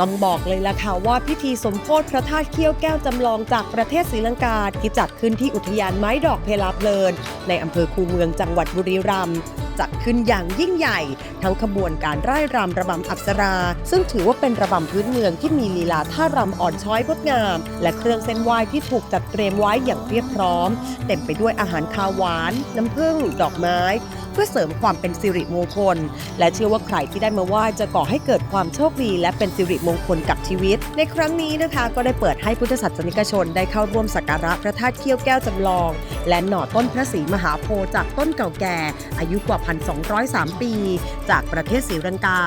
ต้องบอกเลยล่ะค่ะว่าพิธีสมโพธิพระธาตุเขี้ยวแก้วจำลองจากประเทศศรีลังกาที่จัดขึ้นที่อุทยานไม้ดอกเพลาเพลิน ในอำเภอคูเมืองจังหวัดบุรีรัมย์จัดขึ้นอย่างยิ่งใหญ่ ทั้งขบวนการร่ายรำระบำอัปสรา ซึ่งถือว่าเป็นระบำพื้นเมืองที่มีลีลาท่ารำอ่อนช้อยงดงาม และเครื่องเส้นไหว้ที่ถูกจัดเตรียมไว้อย่างเรียบพร้อม เต็มไปด้วยอาหารคาวหวาน น้ำผึ้งดอกไม้ เพื่อเสริมความเป็นสิริมงคล และเชื่อว่าใครที่ได้มาไหว้จะก่อให้เกิดความโชคดีและเป็นสิริมงคลกับชีวิต ในครั้งนี้นะคะก็ได้เปิดให้พุทธศาสนิกชนได้เข้าร่วมสักการะพระธาตุเขี้ยวแก้วจำลอง และหน่อต้นพระศรีมหาโพธิ์จากต้นเก่าแก่ อายุกว่า 1,203 ปี จากประเทศศรีลังกา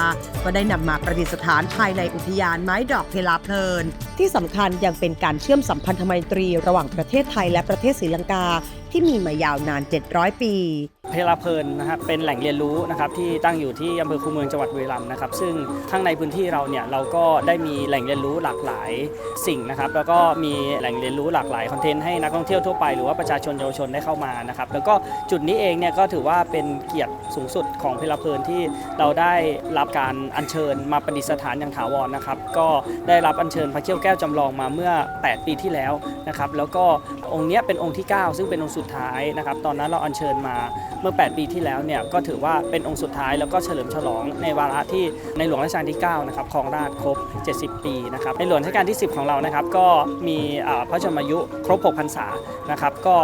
ก็ได้นำมาประดิษฐานภายในอุทยานไม้ดอกเพลาเพลิน ที่สำคัญยังเป็นการเชื่อมสัมพันธไมตรีระหว่างประเทศไทยและประเทศศรีลังกาที่มีมายาวนาน 700 ปีเพลาเพลินนะครับเป็นแหล่งเรียนรู้นะครับที่ตั้งอยู่ที่อำเภอคูเมืองจังหวัดบุรีรัมย์นะครับซึ่งข้างในพื้นที่เราเนี่ยเราก็ได้มีแหล่งเรียนรู้หลากหลายสิ่งนะครับแล้วก็มีแหล่งเรียนรู้หลากหลายคอนเทนต์ให้นักท่องเที่ยวทั่วไปหรือว่าประชาชนเยาวชนได้เข้ามานะครับแล้วก็จุดนี้เองเนี่ยก็ถือว่าเป็นเกียรติสูงสุดของเพลาเพลินที่เราได้รับการอัญเชิญมาประดิษฐานอย่างถาวรนะครับก็ได้รับอัญเชิญพระเขี้ยวแก้วจำลองมาเมื่อ 8 ปีที่แล้วนะครับแล้วก็องค์เนี้ยเป็นองค์ที่ 9 ซึ่งเป็นองค์สุดท้ายนะครับตอนนั้นเราอัญเชิญมาเมื่อ 8 ปีที่แล้วเนี่ยก็ถือว่าเป็นองค์สุดท้ายแล้วก็เฉลิมฉลองในวาระที่ในหลวงรัชกาลที่9นะครับครองราชครบ 70 ปีนะครับในหลวงรัชกาลที่ 10 ของเรานะครับก็มีพระชนมายุครบ 6 พรรษานะครับก็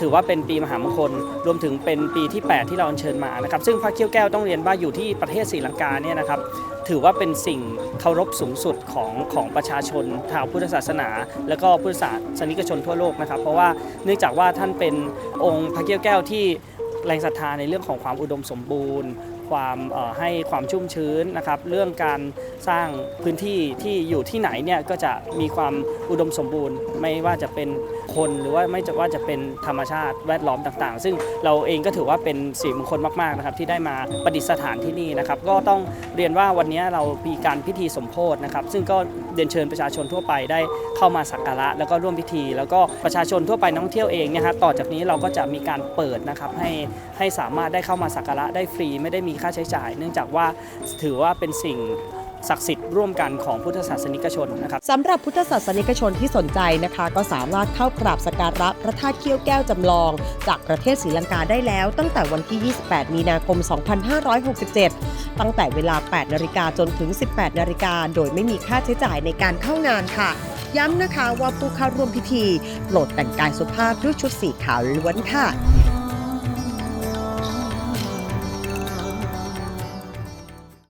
ถือว่าเป็นปีมหามงคลรวมถึงเป็นปีที่ 8 ที่เราอัญเชิญมานะครับซึ่งพระเขี้ยวแก้วต้องเรียนว่าอยู่ที่ประเทศศรีลังกาเนี่ยนะครับถือว่าเป็นสิ่งเคารพสูงสุดของของประชาชนชาวพุทธศาสนา และก็พุทธศาสนิกชนทั่วโลกนะครับ เพราะว่าเนื่องจากว่าท่านเป็นองค์พระเกี้ยวแก้วที่แรงศรัทธาในเรื่องของความอุดมสมบูรณ์ ความให้ความชุ่มชื้นนะครับ เรื่องการสร้างพื้นที่ที่อยู่ที่ไหนเนี่ยก็จะมีความอุดมสมบูรณ์ ไม่ว่าจะเป็น คนหรือว่าไม่จะว่าจะเป็นธรรมชาติแวดล้อมต่างๆ ซึ่งเราเองก็ถือว่าเป็นสิริมงคลมากๆนะครับที่ได้มาประดิษฐานที่นี่นะครับก็ต้องเรียนว่าวันนี้เรามีการพิธีสมโพธินะครับซึ่งก็เรียนเชิญประชาชนทั่วไปได้เข้ามาสักการะแล้วก็ร่วมพิธี แล้วก็ประชาชนทั่วไปนักท่องเที่ยวเองเนี่ยฮะต่อจากนี้เราก็จะมีการเปิดนะครับให้ให้สามารถได้เข้ามาสักการะได้ฟรี ไม่ได้มีค่าใช้จ่าย เนื่องจากว่าถือว่าเป็นสิ่ง ศักดิ์สิทธิ์ร่วมกันของพุทธศาสนิกชนนะครับสำหรับพุทธศาสนิกชนที่สนใจนะคะ ก็สามารถเข้ากราบสกการะพระธาตุเขี้ยวแก้วจำลอง จากประเทศศรีลังกาได้แล้ว ตั้งแต่วันที่ 28 มีนาคม 2567 ตั้งแต่เวลา 8 นาฬิกาจนถึง 18 นาฬิกาโดยไม่มีค่าใช้จ่ายในการเข้างานค่ะ ย้ำนะคะว่าผู้เข้าร่วมพิธีโปรดแต่งกายสุภาพด้วยชุดสีขาวล้วนค่ะ